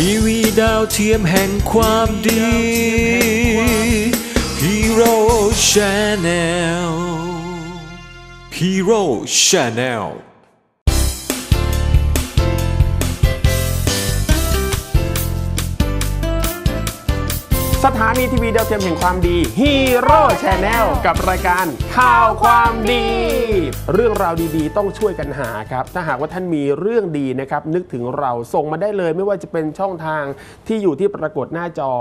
ทีวีดาวเทียมแห่งความดี Hero Channel Hero Channel สถานีทีวีดาวเทียมแห่งความดีฮีโร่ชาแนลกับรายการข่าวความดี เรื่องราวดีๆ ต้องช่วยกันหาครับ ถ้าหากว่าท่านมีเรื่องดีนะครับ นึกถึงเราส่งมาได้เลยไม่ว่าจะเป็นช่องทางที่อยู่ที่ปรากฏหน้าจอ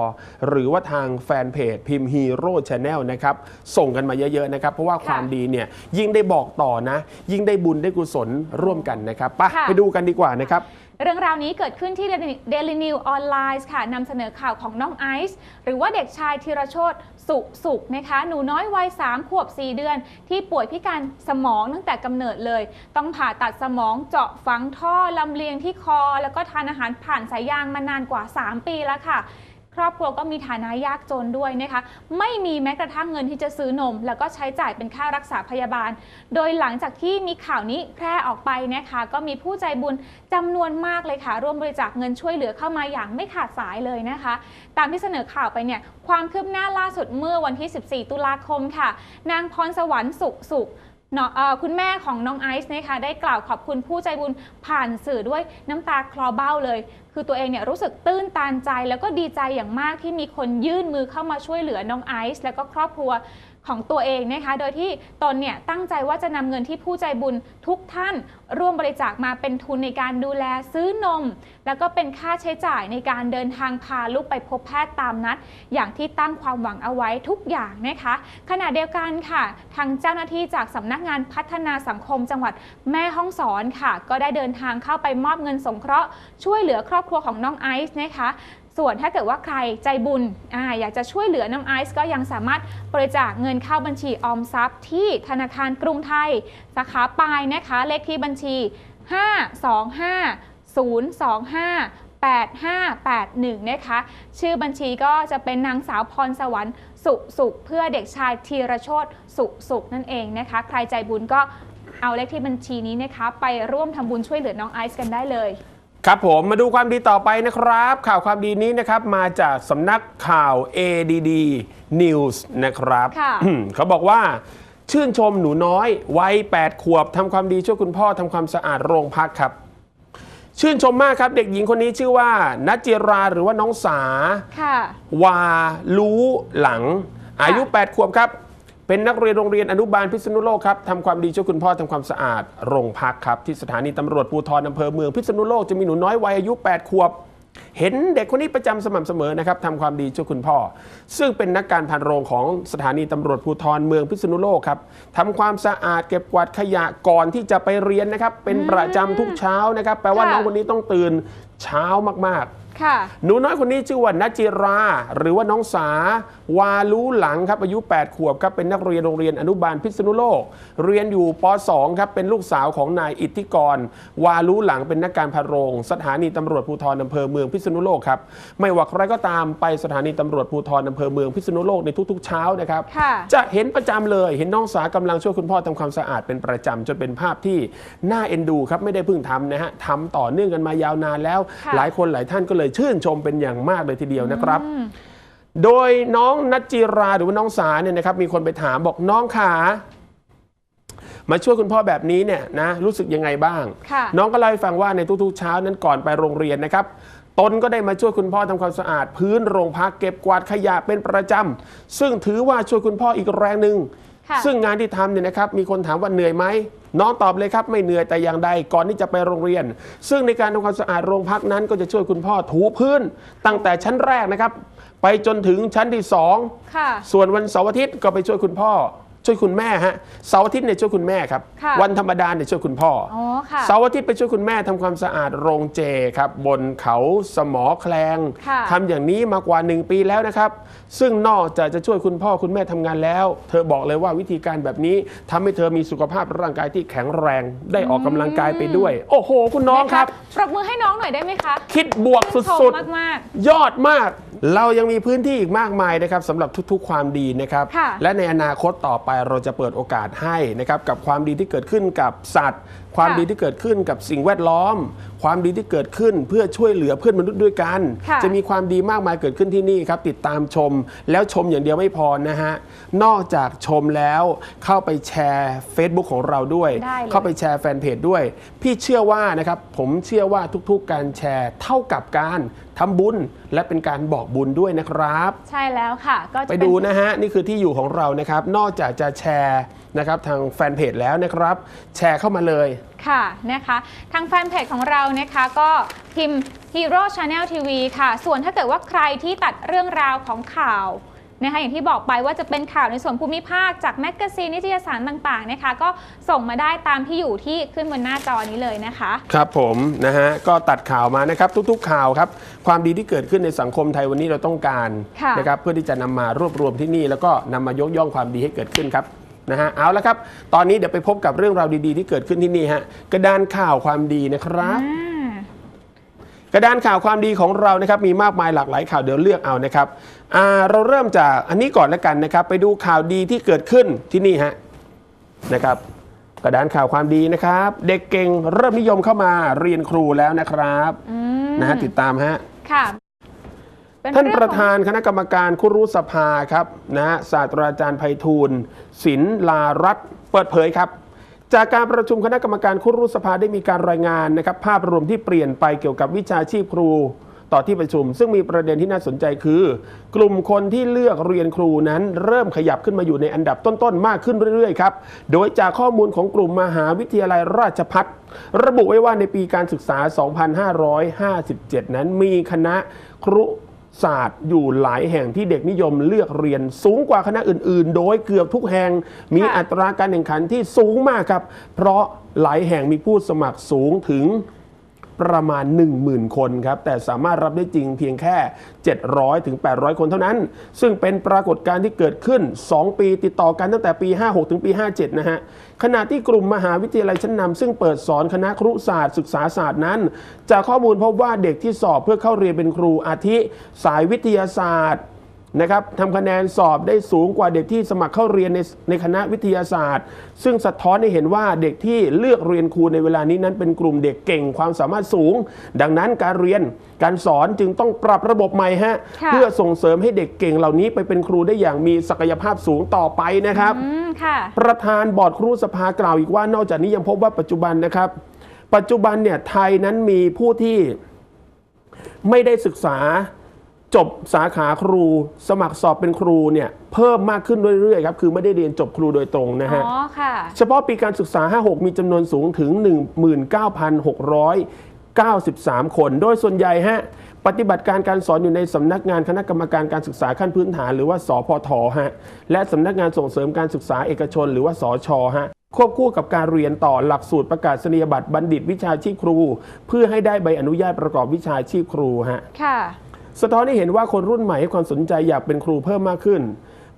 หรือว่าทางแฟนเพจพิมพ์ฮีโร่ชาแนลนะครับ ส่งกันมาเยอะๆนะครับ เพราะว่าความดีเนี่ยยิ่งได้บอกต่อนะ ยิ่งได้บุญได้กุศลร่วมกันนะครับไปค่ะไปดูกันดีกว่านะครับ เรื่องราวนี้เกิดขึ้นที่เดลินิวออนไลน์ค่ะนำเสนอข่าวของน้องไอซ์หรือว่าเด็กชายธีรโชตสุสุขนะคะ หนูน้อยวัย 3 ขวบ 4 เดือน ที่ป่วยพิการสมองตั้งแต่กำเนิดเลย ต้องผ่าตัดสมองเจาะฝังท่อลำเลียงที่คอ แล้วก็ทานอาหารผ่านสายยางมานานกว่า 3 ปีแล้วค่ะ ครอบครัวก็มีฐานะยากจนด้วยนะคะ ไม่มีแม้กระทั่งเงินที่จะซื้อนม แล้วก็ใช้จ่ายเป็นค่ารักษาพยาบาล โดยหลังจากที่มีข่าวนี้แพร่ออกไปนะคะ ก็มีผู้ใจบุญจำนวนมากเลยค่ะ ร่วมบริจาคเงินช่วยเหลือเข้ามาอย่างไม่ขาดสายเลยนะคะ ตามที่เสนอข่าวไปเนี่ยความคืบหน้าล่าสุดเมื่อวันที่ 14 ตุลาคมค่ะ นางพรสวรรค์สุขสุข คุณแม่ของน้องไอซ์นะคะได้กล่าวขอบคุณผู้ใจบุญผ่านสื่อด้วยน้ำตาคลอเบ้าเลย คือตัวเองเนี่ยรู้สึกตื้นตันใจแล้วก็ดีใจอย่างมากที่มีคนยื่นมือเข้ามาช่วยเหลือน้องไอซ์แล้วก็ครอบครัว ของตัวเองนะคะ โดยที่ตนเนี่ยตั้งใจว่าจะนำเงินที่ผู้ใจบุญทุกท่านร่วมบริจาคมาเป็นทุนในการดูแลซื้อนม แล้วก็เป็นค่าใช้จ่ายในการเดินทางพาลูกไปพบแพทย์ตามนัด อย่างที่ตั้งความหวังเอาไว้ทุกอย่างนะคะ ขณะเดียวกันค่ะ ทางเจ้าหน้าที่จากสำนักงานพัฒนาสังคมจังหวัดแม่ฮ่องสอนค่ะ ก็ได้เดินทางเข้าไปมอบเงินสงเคราะห์ช่วยเหลือครอบครัวของน้องไอซ์นะคะ ส่วนถ้าเกิดว่าใครใจบุญออยากจะช่วยเหลือน้องไอซ์ก็ยังสามารถบริจาคเงินเข้าบัญชีออมทรัพย์ ที่ธนาคารกรุงไทย สาขาปลายนะคะเลขที่บัญชี 525 025 8581 นะคะ ชื่อบัญชีก็จะเป็นนางสาวพรสวรรค์สุสุข เพื่อเด็กชายธีรโชตสุสุขนั่นเองนะคะ ใครใจบุญก็เอาเลขที่บัญชีนี้นะคะ ไปร่วมทำบุญช่วยเหลือน้องไอซ์กันได้เลย ครับผมมาดูความดีต่อไปนะครับ ข่าวความดีนี้นะครับมาจากสำนักข่าว ADD News นะครับค่ะเขาบอกว่า ชื่นชมหนูน้อยวัย8ขวบทำความดีช่วยคุณพ่อทำความสะอาดโรงพักครับ ชื่นชมมากครับเด็กหญิงคนนี้ชื่อว่านัจจิราหรือว่าน้องสาค่ะวารู้หลัง อายุ 8 ขวบครับ เป็นนักเรียนโรงเรียนอนุบาลพิษณุโลกครับทำความดีช่วยคุณพ่อทำความสะอาดโรงพักครับ ที่สถานีตำรวจภูธรอำเภอเมืองพิษณุโลกจะมีหนูน้อยวัยอายุ 8 ขวบ เห็นเด็กคนนี้ประจำสม่ำเสมอนะครับทำความดีช่วยคุณพ่อ ซึ่งเป็นนักการพันโรงของสถานีตำรวจภูธรเมืองพิษณุโลกครับทำความสะอาดเก็บกวาดขยะก่อนที่จะไปเรียนนะครับเป็นประจำทุกเช้านะครับแปลว่าน้องคนนี้ต้องตื่นเช้ามากๆ หนูน้อยคนนี้ชื่อว่านัจจิรา หรือว่าน้องสาวารู้หลังครับอายุ 8 ขวบครับเป็นนักเรียนโรงเรียนอนุบาลพิษณุโลก เรียนอยู่ป .2 ครับเป็นลูกสาวของนายอิทธิกร วารู้หลังเป็นนักการพาโรง สถานีตำรวจภูธรอำเภอเมืองพิษณุโลกครับไม่ว่าใครก็ตามไปสถานีตำรวจภูธรอำเภอเมืองพิษณุโลกในทุกๆ เช้านะครับค่ะจะเห็นประจำเลยเห็นน้องสากำลังช่วยคุณพ่อทำความสะอาดเป็นประจำจนเป็นภาพที่น่าเอ็นดูครับไม่ได้เพิ่งทำนะฮะทำต่อเนื่องกันมายาวนานแล้วค่ะหลายคนหลายท่านก็เลยชื่นชมเป็นอย่างมากเลยทีเดียวนะครับ โดยน้องนัจจิราหรือว่าน้องสาเนี่ยนะครับมีคนไปถามบอกน้องขามาช่วยคุณพ่อแบบนี้เนี่ยนะรู้สึกยังไงบ้างค่ะน้องก็เล่าให้ฟังว่าในทุกๆเช้านั้นก่อนไปโรงเรียนนะครับตนก็ได้มาช่วยคุณพ่อทำความสะอาด พื้นโรงพักเก็บกวาดขยะเป็นประจำซึ่งถือว่าช่วยคุณพ่ออีกแรงหนึ่งค่ะซึ่งงานที่ทำเนี่ยนะครับมีคนถามว่าเหนื่อยไหม น้องตอบเลยครับไม่เหนื่อยแต่อย่างใดก่อนที่จะไปโรงเรียน ซึ่งในการทำความสะอาดโรงพักนั้น ก็จะช่วยคุณพ่อถูพื้น ตั้งแต่ชั้นแรกนะครับ ไปจนถึงชั้นที่สองค่ะส่วนวันเสาร์อาทิตย์ก็ไปช่วยคุณพ่อ ช่วยคุณแม่ฮะเสาร์อาทิตย์เนี่ยช่วยคุณแม่ครับ ค่ะวันธรรมดาเนี่ยช่วยคุณพ่ออ๋อค่ะเสาร์อาทิตย์ไปช่วยคุณแม่ทำความสะอาดโรงเจครับ บนเขาสมอแคลงค่ะ ทำอย่างนี้มากว่า 1 ปีแล้วนะครับ ซึ่งนอกจากจะช่วยคุณพ่อคุณแม่ทำงานแล้ว เธอบอกเลยว่าวิธีการแบบนี้ทำให้เธอมีสุขภาพร่างกายที่แข็งแรง ได้ออกกำลังกายไปด้วย โอ้โห คุณน้องครับ ปรบมือให้น้องหน่อยได้ไหมคะคิดบวกชื่นชสุดมๆ มาก ยอดมาก เรายังมีพื้นที่อีกมากมายนะครับสำหรับทุกๆ ความดีนะครับ ค่ะและในอนาคตต่อไปเราจะเปิดโอกาสให้นะครับกับความดีที่เกิดขึ้นกับสัตว์ ความค่ะดีที่เกิดขึ้นกับสิ่งแวดล้อม คความดีที่เกิดขึ้นเพื่อช่วยเหลือเพื่อนมนุษย์ด้วยกัน ค่ะจะมีความดีมากมายเกิดขึ้นที่นี่ครับ ติดตามชมแล้วชมอย่างเดียวไม่พอนะฮะ นอกจากชมแล้วเข้าไปแชร์ Facebook ของเราด้วย ได้เลย เข้าไปแชร์แฟนเพจด้วย พี่เชื่อว่านะครับ ผมเชื่อว่าทุกๆ การแชร์เท่ากับการทำบุญ และเป็นการบอกบุญด้วยนะครับ ใช่แล้วค่ะ ก็จะไปเป็นดูนะฮะ นี่คือที่อยู่ของเรานะครับ นอกจากจะแชร์นะครับทางแฟนเพจแล้วนะครับ แชร์เข้ามาเลย ค่ะนะคะ ทางแฟนเพจของเรานะคะก็พิมพ์ Hero Channel TV ค่ะ ส่วนถ้าเกิดว่าใครที่ตัดเรื่องราวของข่าวนะคะอย่างที่บอกไปว่าจะเป็นข่าวในส่วนภูมิภาคจากแมกกาซีนนิตยสารต่างๆนะคะก็ส่งมาได้ตามที่อยู่ที่ขึ้นบนหน้าจอนี้เลยนะคะ ครับผมนะฮะก็ตัดข่าวมานะครับทุกๆข่าวครับความดีที่เกิดขึ้นในสังคมไทยวันนี้เราต้องการค่ะ นะครับเพื่อที่จะนำมารวบรวมที่นี่แล้วก็นำมายกย่องความดีให้เกิดขึ้นครับ นะฮะเอาละครับ ตอนนี้เดี๋ยวไปพบกับเรื่องราวดีๆ ที่เกิดขึ้นที่นี่ฮะกระดานข่าวความดีนะครับอ่ากระดานข่าวความดีของเรานะครับมีมากมายหลากหลายข่าวเดี๋ยวเลือกเอานะครับอ่าเราเริ่มจากอันนี้ก่อนแล้วกันนะครับ ไปดูข่าวดีที่เกิดขึ้นที่นี่ฮะนะครับ กระดานข่าวความดีนะครับ เด็กเก่งเริ่มนิยมเข้ามาเรียนครูแล้วนะครับอืมนะฮะติดตามฮะค่ะเป็ ท่านประธานคณะกรรมการคุรุสภาครับนะฮะศาสตราจารย์ไพฑูรย์ศิลลารัตน์เปิดเผยครับ จากการประชุมคณะกรรมการคุรุสภาได้มีการรายงานนะครับภาพรวมที่เปลี่ยนไปเกี่ยวกับวิชาชีพครูต่อที่ประชุม ซึ่งมีประเด็นที่น่าสนใจคือ กลุ่มคนที่เลือกเรียนครูนั้น เริ่มขยับขึ้นมาอยู่ในอันดับต้นๆ มากขึ้นเรื่อยๆครับ โดยจากข้อมูลของกลุ่มมหาวิทยาลัยราชพัฒระบุไว้ว่าในปีการศึกษา 2557 นั้นมีคณะครุ ศาสตร์อยู่หลายแห่งที่เด็กนิยมเลือกเรียนสูงกว่าคณะอื่น ๆ โดยเกือบทุกแห่งมีอัตราการแข่งขันที่สูงมากครับ เพราะหลายแห่งมีผู้สมัครสูงถึงประมาณ 10,000 คนครับ แต่สามารถรับได้จริงเพียงแค่ 700 ถึง 800 คนเท่านั้น ซึ่งเป็นปรากฏการณ์ที่เกิดขึ้น 2 ปีติดต่อกันตั้งแต่ปี 56 ถึงปี 57 นะฮะ ขณะที่กลุ่มมหาวิทยาลัยชั้นนำซึ่งเปิดสอนคณะครุศาสตร์ศึกษาศาสตร์นั้น จากข้อมูลพบว่าเด็กที่สอบเพื่อเข้าเรียนเป็นครูอาทิ สายวิทยาศาสตร์ นะครับทำคะแนนสอบได้สูงกว่าเด็กที่สมัครเข้าเรียนในในคณะวิทยาศาสตร์ ซึ่งสะท้อนให้เห็นว่าเด็กที่เลือกเรียนครูในเวลานี้นั้นเป็นกลุ่มเด็กเก่งความสามารถสูง ดังนั้นการเรียนการสอนจึงต้องปรับระบบใหม่ฮะค่ะเพื่อส่งเสริมให้เด็กเก่งเหล่านี้ไปเป็นครูได้อย่างมีศักยภาพสูงต่อไปนะครับอืมค่ะประธานบอร์ดครูสภากล่าวอีกว่านอกจากนี้ยังพบว่าปัจจุบันนะครับ ปัจจุบันเนี่ยไทยนั้นมีผู้ที่ไม่ได้ศึกษา จบสาขาครูสมัครสอบเป็นครูเนี่ยเพิ่มมากขึ้นเรื่อยๆครับคือไม่ได้เรียนจบครูโดยตรงนะฮะอ๋อค่ะ เฉพาะปีการศึกษา 56 มีจำนวนสูงถึง 19,693 คน โดยส่วนใหญ่ฮะปฏิบัติการการสอนอยู่ในสำนักงานคณะกรรมการการศึกษาขั้นพื้นฐาน หรือว่าสพทฮะและสำนักงานส่งเสริมการศึกษาเอกชน หรือว่าสชฮะควบคู่กับการเรียนต่อหลักสูตรประกาศนียบัตรบัณฑิตวิชาชีพครู เพื่อให้ได้ใบอนุญาตประกอบวิชาชีพครูฮะค่ะ สะท้อนให้เห็นว่าคนรุ่นใหม่ให้ความสนใจอยากเป็นครูเพิ่มมากขึ้น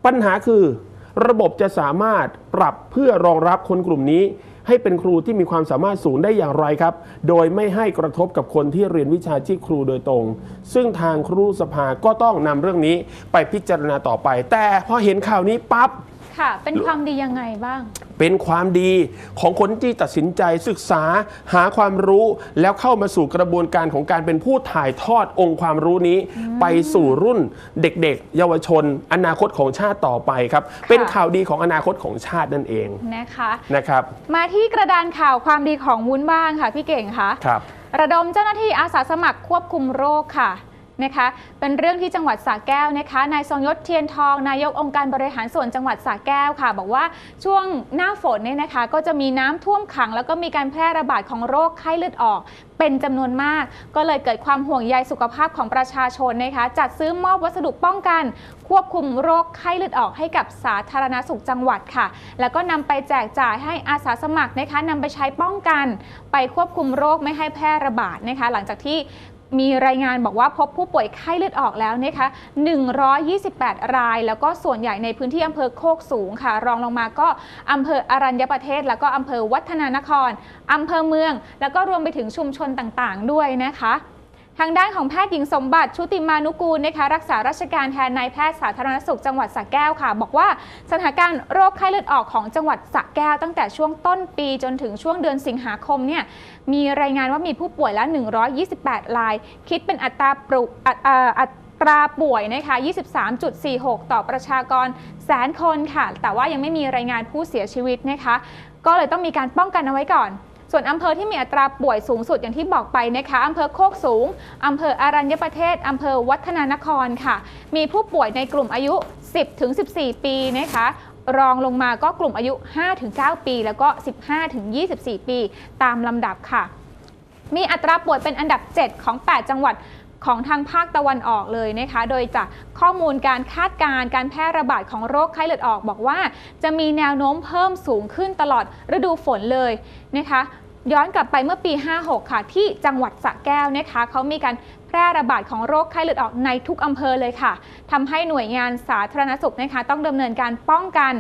ปัญหาคือ ระบบจะสามารถปรับเพื่อรองรับคนกลุ่มนี้ ให้เป็นครูที่มีความสามารถสูงได้อย่างไรครับ โดยไม่ให้กระทบกับคนที่เรียนวิชาชีพครูโดยตรง ซึ่งทางครูสภาก็ต้องนำเรื่องนี้ไปพิจารณาต่อไป แต่พอเห็นข่าวนี้ปั๊บ ค่ะ เป็นความดียังไงบ้าง เป็นความดีของคนที่ตัดสินใจศึกษาหาความรู้แล้วเข้ามาสู่กระบวนการของการเป็นผู้ถ่ายทอดองค์ความรู้นี้ ไปสู่รุ่นเด็กๆ เยาวชน อนาคตของชาติต่อไปครับ เป็นข่าวดีของอนาคตของชาตินั่นเองนะคะนะครับ มาที่กระดานข่าวความดีของวุ้นบ้างค่ะพี่เก่งคะครับ ระดมเจ้าหน้าที่อาสาสมัครควบคุมโรคค่ะ นะคะ เป็นเรื่องที่จังหวัดสระแก้วนะคะ นายทรงยศเทียนทอง นายกองค์การบริหารส่วนจังหวัดสระแก้วค่ะ บอกว่าช่วงหน้าฝนเนี่ยนะคะ ก็จะมีน้ำท่วมขัง แล้วก็มีการแพร่ระบาดของโรคไข้เลือดออกเป็นจำนวนมาก ก็เลยเกิดความห่วงใยสุขภาพของประชาชนนะคะ จัดซื้อมอบวัสดุป้องกัน ควบคุมโรคไข้เลือดออกให้กับสาธารณสุขจังหวัดค่ะ แล้วก็นำไปแจกจ่ายให้อาสาสมัครนะคะนำไปใช้ป้องกัน ไปควบคุมโรคไม่ให้แพร่ระบาดนะคะ หลังจากที่ มีรายงานบอกว่าพบผู้ป่วยไข้เลือดออกแล้วนะคะ 128 ราย แล้วก็ส่วนใหญ่ในพื้นที่อำเภอโคกสูงค่ะ รองลงมาก็อำเภออรัญญประเทศ แล้วก็อำเภอวัฒนานครอำเภอเมือง แล้วก็รวมไปถึงชุมชนต่างๆ ด้วยนะคะ ทางด้านของแพทย์หญิงสมบัติชุติมานุกูลนะคะรักษาราชการแทนนายแพทย์สาธารณสุขจังหวัดสระแก้วค่ะ บอกว่าสถานการณ์โรคไข้เลือดออกของจังหวัดสระแก้ว ตั้งแต่ช่วงต้นปีจนถึงช่วงเดือนสิงหาคมเนี่ยมีรายงานว่ามีผู้ป่วยละ 128ราย คิดเป็นอัตราปรุอัตเอ่ออัตราป่วยนะคะ 23.46 ต่อประชากรแสนคนค่ะ แต่ว่ายังไม่มีรายงานผู้เสียชีวิตนะคะ ก็เลยต้องมีการป้องกันเอาไว้ก่อน ส่วนอำเภอที่มีอัตราป่วยสูงสุดอย่างที่บอกไปนะคะอำเภอโคกสูงอำเภออารัญญประเทศอำเภอวัฒนานครค่ะ มีผู้ป่วยในกลุ่มอายุ 10-14 ปีนะคะรองลงมาก็กลุ่มอายุ 5-9 ปี แล้วก็ 15-24 ปี ตามลำดับค่ะ มีอัตราป่วยเป็นอันดับ 7 ของ 8 จังหวัด ของทางภาคตะวันออกเลยนะคะ โดยจากข้อมูลการคาดการณ์การแพร่ระบาดของโรคไข้เลือดออกบอกว่า จะมีแนวโน้มเพิ่มสูงขึ้นตลอดฤดูฝนเลยนะคะย้อนกลับไปเมื่อปี 56 ค่ะ ที่จังหวัดสระแก้วนะคะเขามีการแพร่ระบาดของโรคไข้เลือดออกในทุกอำเภอเลยค่ะทำให้หน่วยงานสาธารณสุขนะคะ ต้องดำเนินการป้องกัน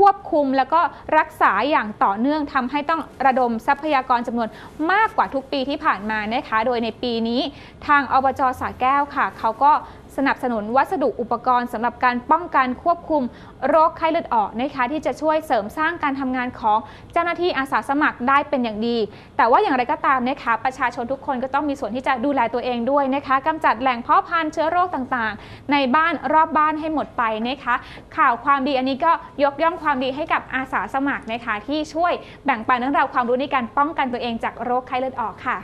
ควบคุมแล้วก็รักษาอย่างต่อเนื่องทำให้ต้องระดมทรัพยากรจำนวนมากกว่าทุกปีที่ผ่านมานะคะ โดยในปีนี้ทางอบจสระแก้วค่ะ เขาก็ สนับสนุนวัสดุอุปกรณ์สำหรับการป้องกันควบคุมโรคไข้เลือดออกนะคะที่จะช่วยเสริมสร้างการทำงานของเจ้าหน้าที่อาสาสมัครได้เป็นอย่างดี แต่ว่าอย่างไรก็ตามนะคะประชาชนทุกคนก็ต้องมีส่วนที่จะดูแลตัวเองด้วยนะคะกำจัดแหล่งเพาะพันธุ์เชื้อโรคต่างๆ ในบ้านรอบบ้านให้หมดไปนะคะข่าวความดีอันนี้ก็ยกย่องความดีให้กับอาสาสมัครนะคะที่ช่วยแบ่งปันเรื่องราวความรู้ในการป้องกันตัวเองจากโรคไข้เลือดออกค่ะ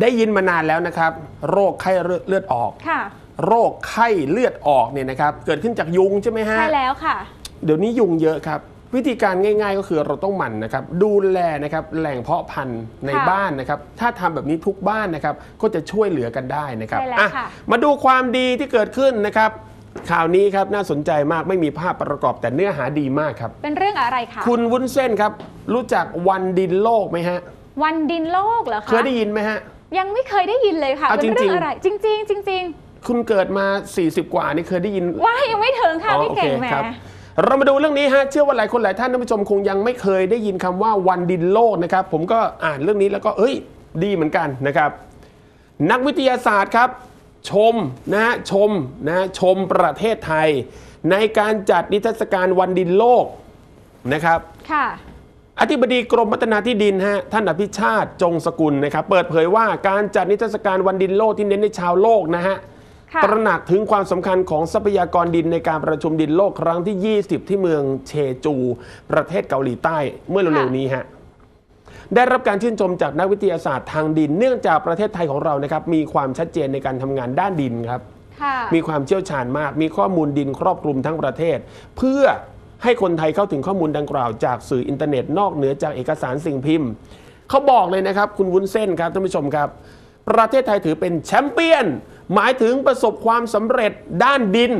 ได้ยินมานานแล้วนะครับ โรคไข้เลือดออกค่ะ โรคไข้เลือดออกเนี่ยนะครับเกิดขึ้นจากยุงใช่ไหมฮะ ใช่แล้วค่ะ เดี๋ยวนี้ยุงเยอะครับ วิธีการง่าย ๆ ก็คือเราต้องหมั่นนะครับ ดูแลนะครับแหล่งเพาะพันธุ์ในค่ะบ้านนะครับ ถ้าทำแบบนี้ทุกบ้านนะครับ ก็จะช่วยเหลือกันได้นะครับใช่แล้วอะค่ะ มาดูความดีที่เกิดขึ้นนะครับ ข่าวนี้ครับน่าสนใจมากไม่มีภาพประกอบแต่เนื้อหาดีมากครับ เป็นเรื่องอะไรคะคุณวุ้นเส้นครับ รู้จักวันดินโลกไหมฮะ วันดินโลกเหรอคะเคยได้ยินไหมฮะ ยังไม่เคยได้ยินเลยค่ะ เอาเป็นจริเรื่องงๆอะไร จริง ๆ จริง คุณเกิดมา 40 กว่านี่เคยได้ยินๆว่ายังไม่ถึงค่ะอ๋อพี่เก่งโอคแหมครับเรามาดูเรื่องนี้ฮะเชื่อว่าหลายคนหลายท่านท่านผู้ชมคงยังไม่เคยได้ยินคำว่าวันดินโลกนะครับ ผมก็อ่านเรื่องนี้แล้วก็เอ้ย ดีเหมือนกันนะครับ นักวิทยาศาสตร์ครับ ชมนะฮะชมนะฮะชมประเทศไทย ในการจัดนิทรรศการวันดินโลกนะครับค่ะอธิบดีกรมพัฒนาที่ดินฮะท่านอภิชาติจงสกุลนะครับ เปิดเผยว่าการจัดนิทรรศการวันดินโลกที่เน้นในชาวโลกนะฮะค่ะ ตระหนักถึงความสำคัญของทรัพยากรดินในการประชุมดินโลกครั้งที่ 20 ที่เมืองเชจู ประเทศเกาหลีใต้เมื่อเร็วๆนี้ฮะได้รับการชื่นชมจากนักวิทยาศาสตร์ทางดิน เนื่องจากประเทศไทยของเรานะครับมีความชัดเจนในการทำงานด้านดินครับค่ะมีความเชี่ยวชาญมาก มีข้อมูลดินครอบคลุมทั้งประเทศ เพื่อให้คนไทยเข้าถึงข้อมูลดังกล่าวจากสื่ออินเทอร์เน็ตนอกเหนือจากเอกสารสิ่งพิมพ์ เขาบอกเลยนะครับ คุณวุ้นเส้นครับท่านผู้ชมครับ ประเทศไทยถือเป็นแชมเปี้ยน หมายถึงประสบความสำเร็จด้านดิน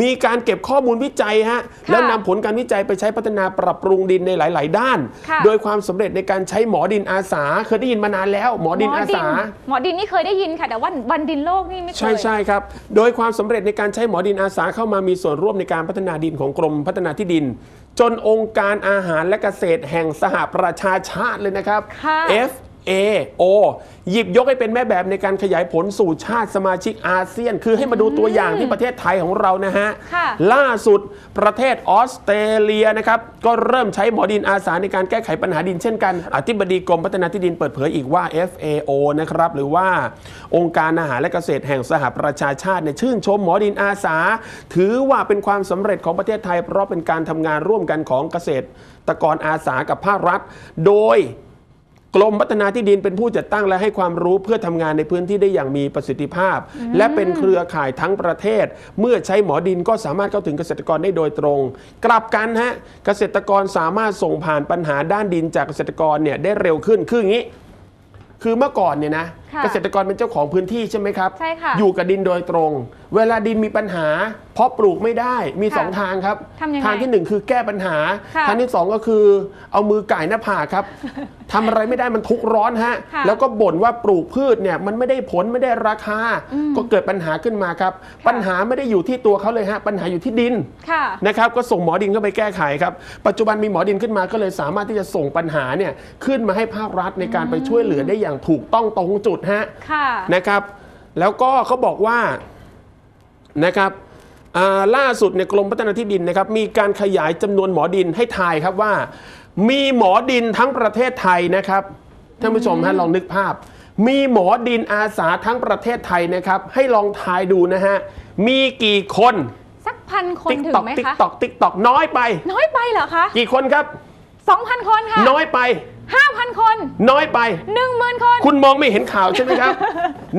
มีการเก็บข้อมูลวิจัยฮะค่ะแล้วนำผลการวิจัยไปใช้พัฒนาปรับปรุงดินในหลาย ๆ ด้านค่ะโดยความสำเร็จในการใช้หมอดินอาสา เคยได้ยินมานานแล้ว หมอดินอาสา หมอดินนี่เคยได้ยินค่ะแต่ว่าวันดินโลกนี่ไม่เคยใช่ใช่ครับ โดยความสำเร็จในการใช้หมอดินอาสาเข้ามามีส่วนร่วมในการพัฒนาดินของกรมพัฒนาที่ดิน จนองค์การอาหารและเกษตรแห่งสหประชาชาติเลยนะครับค่ะ FAO หยิบยกให้เป็นแม่แบบในการขยายผลสู่ชาติสมาชิกอาเซียน คือให้มาดูตัวอย่างที่ประเทศไทยของเรานะฮะ ค่ะล่าสุดประเทศออสเตรเลียนะครับ ก็เริ่มใช้หมอดินอาสาในการแก้ไขปัญหาดินเช่นกัน อธิบดีกรมพัฒนาที่ดินเปิดเผยอีกว่า FAO นะครับ หรือว่าองค์การอาหารและเกษตรแห่งสหประชาชาติเนี่ยชื่นชมหมอดินอาสา ถือว่าเป็นความสำเร็จของประเทศไทย เพราะเป็นการทำงานร่วมกันของเกษตรกรอาสากับภาครัฐ โดย กรมพัฒนาที่ดินเป็นผู้จัดตั้งและให้ความรู้เพื่อทำงานในพื้นที่ได้อย่างมีประสิทธิภาพ และเป็นเครือข่ายทั้งประเทศ เมื่อใช้หมอดินก็สามารถเข้าถึงเกษตรกรได้โดยตรง กลับกันฮะเกษตรกรสามารถส่งผ่านปัญหาด้านดินจากเกษตรกรเนี่ยได้เร็วขึ้นคืออย่างนี้ คือเมื่อก่อนเนี่ยนะค่ะ เกษตรกรเป็นเจ้าของพื้นที่ใช่ไหมครับใช่ค่ะอยู่กับดินโดยตรง เวลาดินมีปัญหา เพราะปลูกไม่ได้มี ค่ะสองทางครับ ทำยังไงทางที่หนึ่งคือแก้ปัญหา ค่ะทางที่สองก็คือ เอามือไก่หน้าผากครับ ทำอะไรไม่ได้มันทุกข์ร้อนฮะค่ะแล้วก็บ่นว่าปลูกพืชเนี่ยมันไม่ได้ผลไม่ได้ราคาก็เกิดปัญหาขึ้นมาครับ ปัญหาไม่ได้อยู่ที่ตัวเขาเลยฮะปัญหาอยู่ที่ดิน ค่ะ นะครับก็ส่งหมอดินเข้าไปแก้ไขครับ ปัจจุบันมีหมอดินขึ้นมาก็เลยสามารถที่จะส่งปัญหาเนี่ยขึ้นมาให้ภาครัฐในการไปช่วยเหลือได้อย่างถูกต้องตรงจุดฮะค่ะนะครับ แล้วก็เขาบอกว่านะครับอ่าล่าสุดเนี่ยกรมพัฒนาที่ดินนะครับ มีการขยายจำนวนหมอดินให้ทายครับว่า มีหมอดินทั้งประเทศไทยนะครับท่านผู้ชมฮะลองนึกภาพ มีหมอดินอาสาทั้งประเทศไทยนะครับ ให้ลองทายดูนะฮะมีกี่คนสักพันคนติ๊กถึงตอกไหมติ๊กคะตอกติ๊กตอกน้อยไป น้อยไปเหรอคะกี่คนครับ2,000 คนค่ะ น้อยไป 5,000 คน น้อยไป 10,000 คน คุณมองไม่เห็นข่าวใช่ไหมครับ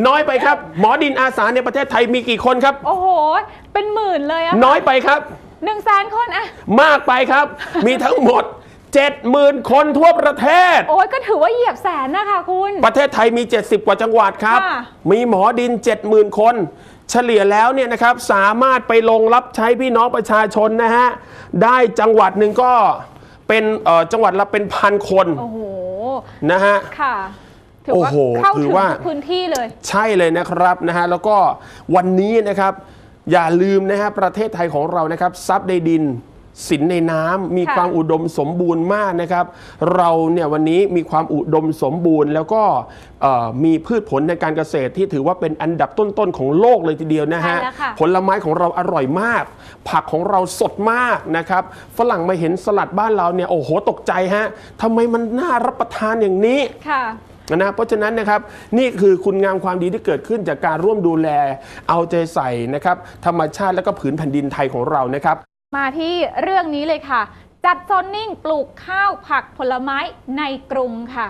น้อยไปครับ หมอดินอาสาในประเทศไทยมีกี่คนครับ โอ้โห เป็นหมื่นเลยอะน้อยไปครับหนึ่งแสนคนอะมากไปครับ มีทั้งหมด70,000 คนทั่วประเทศ โอ้ยก็ถือว่าเหยียบแสนนะคะคุณ ประเทศไทยมี 70 กว่าจังหวัดครับค่ะมีหมอดิน 70,000 คน เฉลี่ยแล้วเนี่ยนะครับสามารถไปลงรับใช้พี่น้องประชาชนนะฮะ ได้จังหวัดหนึ่งก็ เป็นเอ่อจังหวัดละเป็นพันคนโอ้โหนะฮะค่ะถือโอ้ว่าโหเข้าถืถึองว่าทุกพื้นที่เลย ใช่เลยนะครับนะฮะแล้วก็วันนี้นะครับอย่าลืมนะฮะประเทศไทยของเรานะครับทรัพย์ในดิน สินในน้ำมีค่ะความอุดมสมบูรณ์มากนะครับ เราเนี่ยวันนี้มีความอุดมสมบูรณ์ แล้วก็เอ่อมีพืชผลในการเกษตรที่ถือว่าเป็นอันดับต้นๆของโลกเลยทีเดียวนะฮะใช่แล้วค่ะผลไม้ของเราอร่อยมาก ผักของเราสดมากนะครับฝรั่งมาเห็นสลัดบ้านเราเนี่ยโอ้โหตกใจฮะทำไมมันน่ารับประทานอย่างนี้ค่ะนะเพราะฉะนั้นนะครับนี่คือคุณงามความดีที่เกิดขึ้นจากการร่วมดูแลเอาใจใส่นะครับธรรมชาติและก็ผืนแผ่นดินไทยของเรานะครับ มาที่เรื่องนี้เลยค่ะ จัดโซนนิ่งปลูกข้าวผักผลไม้ในกรุงค่ะ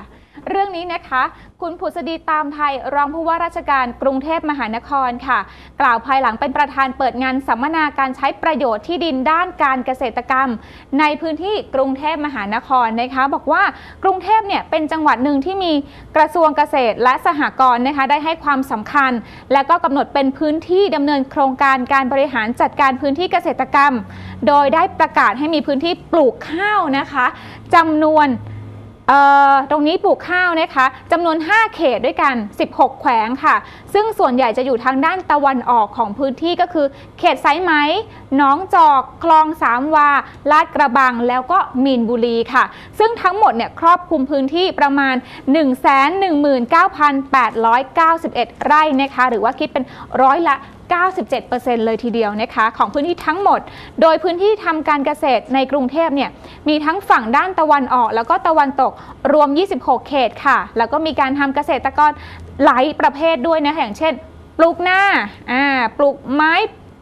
เรื่องนี้นะคะ คุณผุษดีตามไทยรองผู้ว่าราชการกรุงเทพมหานครค่ะ กล่าวภายหลังเป็นประธานเปิดงานสัมมนาการใช้ประโยชน์ที่ดินด้านการเกษตรกรรม ในพื้นที่กรุงเทพมหานครนะคะ บอกว่ากรุงเทพเนี่ยเป็นจังหวัดหนึ่งที่มีกระทรวงเกษตรและสหกรณ์นะคะได้ให้ความสำคัญ และก็กำหนดเป็นพื้นที่ดำเนินโครงการการบริหารจัดการพื้นที่เกษตรกรรม โดยได้ประกาศให้มีพื้นที่ปลูกข้าวนะคะจำนวน ตรงนี้ปลูกข้าวนะคะจำนวน 5 เขตด้วยกัน 16 แขวงค่ะ ซึ่งส่วนใหญ่จะอยู่ทางด้านตะวันออกของพื้นที่ก็คือ เขตไซไหมหนองจอก คลองสามวา ลาดกระบัง แล้วก็มีนบุรีค่ะ ซึ่งทั้งหมดเนี่ยครอบคลุมพื้นที่ประมาณ 119,891 ไร่นะคะ หรือว่าคิดเป็นร้อยละ 97%เลยทีเดียวนะคะของพื้นที่ทั้งหมด โดยพื้นที่ทำการเกษตรในกรุงเทพเนี่ยมีทั้งฝั่งด้านตะวันออก แล้วก็ตะวันตกรวม 26 เขตค่ะ แล้วก็มีการทำเกษตรกรหลายประเภทด้วยนะอย่างเช่น ปลูกหน้าปลูกไม้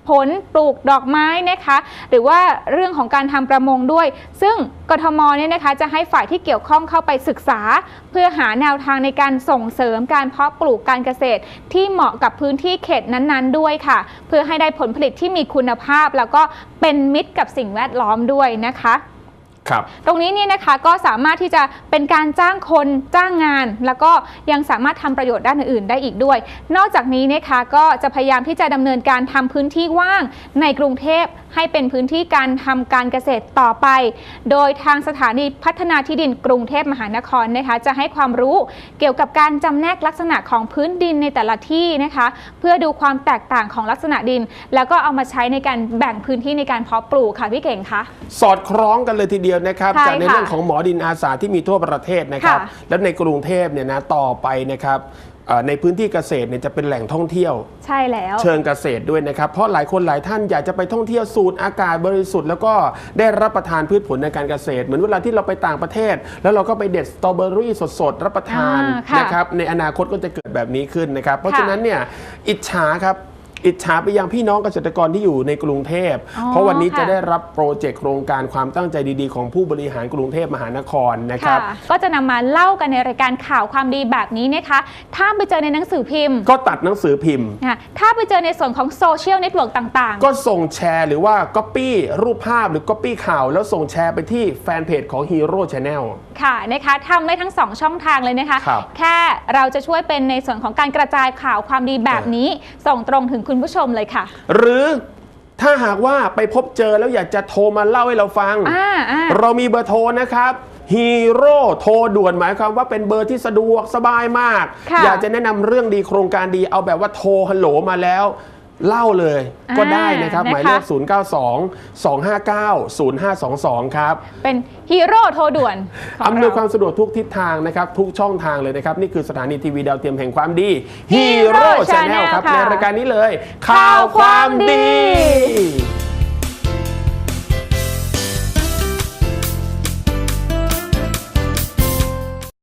ผลปลูกดอกไม้นะคะหรือว่าเรื่องของการทำประมงด้วย ซึ่งกทมเนี่ยนะคะจะให้ฝ่ายที่เกี่ยวข้องเข้าไปศึกษา เพื่อหาแนวทางในการส่งเสริมการเพาะปลูกการเกษตร ที่เหมาะกับพื้นที่เขตนั้นๆ ด้วยค่ะ เพื่อให้ได้ผลผลิตที่มีคุณภาพ แล้วก็เป็นมิตรกับสิ่งแวดล้อมด้วยนะคะ ครับตรงนี้เนี่ยนะคะก็สามารถที่จะเป็นการจ้างคนจ้างงาน แล้วก็ยังสามารถทำประโยชน์ด้านอื่นๆได้อีกด้วย นอกจากนี้นะคะก็จะพยายามที่จะดำเนินการทำพื้นที่ว่างในกรุงเทพให้เป็นพื้นที่การทำการเกษตรต่อไป โดยทางสถานีพัฒนาที่ดินกรุงเทพมหานครนะคะจะให้ความรู้เกี่ยวกับการจำแนกลักษณะของพื้นดินในแต่ละที่นะคะ เพื่อดูความแตกต่างของลักษณะดิน แล้วก็เอามาใช้ในการแบ่งพื้นที่ในการเพาะปลูกค่ะพี่เก่งคะสอดคล้องกันเลยทีเดียวนะครับ ใช่จากในค่ะเรื่องของหมอดินอาสาที่มีทั่วประเทศนะครับ ค่ะ แล้วในกรุงเทพเนี่ยนะต่อไปนะครับเอ่อในพื้นที่เกษตรเนี่ยจะเป็นแหล่งท่องเที่ยว ใช่แล้ว เชิงเกษตรด้วยนะครับ เพราะหลายคนหลายท่านอยากจะไปท่องเที่ยวสูดอากาศบริสุทธิ์ แล้วก็ได้รับประทานพืชผลในการเกษตร เหมือนเวลาที่เราไปต่างประเทศ แล้วเราก็ไปเด็ดสตรอเบอรี่สดๆ รับประทานอ่าค่ะนะครับในอนาคตก็จะเกิดแบบนี้ขึ้นนะครับ เพราะค่ะ ฉะนั้นเนี่ยอิจฉาครับ อิจฉาไปยังพี่น้องเกษตรกรที่อยู่ในกรุงเทพ อ๋อเพราะวันนี้จะค่ะได้รับโปรเจกต์โครงการความตั้งใจดีๆ ของผู้บริหารกรุงเทพมหานครนะครับค่ะก็จะนำมาเล่ากันในรายการข่าวความดีแบบนี้นะคะ ถ้าไปเจอในหนังสือพิมพ์ก็ตัดหนังสือพิมพ์ นะคะถ้าไปเจอในส่วนของโซเชียลในตวกต่าง ก็ส่งแชร์หรือว่าก๊อปปี้รูปภาพหรือก๊อปปี้ข่าว แล้วส่งแชร์ไปที่แฟนเพจของ Hero Channel ๆ ค่ะนะคะทำได้ทั้ง 2 ช่องทางเลยนะคะ ครับ แค่เราจะช่วยเป็นในส่วนของการกระจายข่าวความดีแบบนี้ ส่งตรงถึงคุณผู้ชมเลยค่ะ หรือถ้าหากว่าไปพบเจอแล้วอยากจะโทรมาเล่าให้เราฟัง อ่าอ่า เรามีเบอร์โทรนะครับฮีโร่โทรด่วนหมายความว่าเป็นเบอร์ที่สะดวกสบายมาก ค่ะอยากจะแนะนำเรื่องดีโครงการดีเอาแบบว่าโทรฮัลโหลมาแล้ว เล่าเลยก็ได้นะครับอ่าหมายเลขนะคะ092 259 0522 ครับ เป็นฮีโร่โทรด่วนขงอำนวยเรความสะดวกทุกทิศทางนะครับ ทุกช่องทางเลยนะครับ นี่คือสถานีทีวีดาวเทียมแห่งความดี Hero Hero Channel Channel ครับค่ะในรายการนี้เลย ข่าวความดี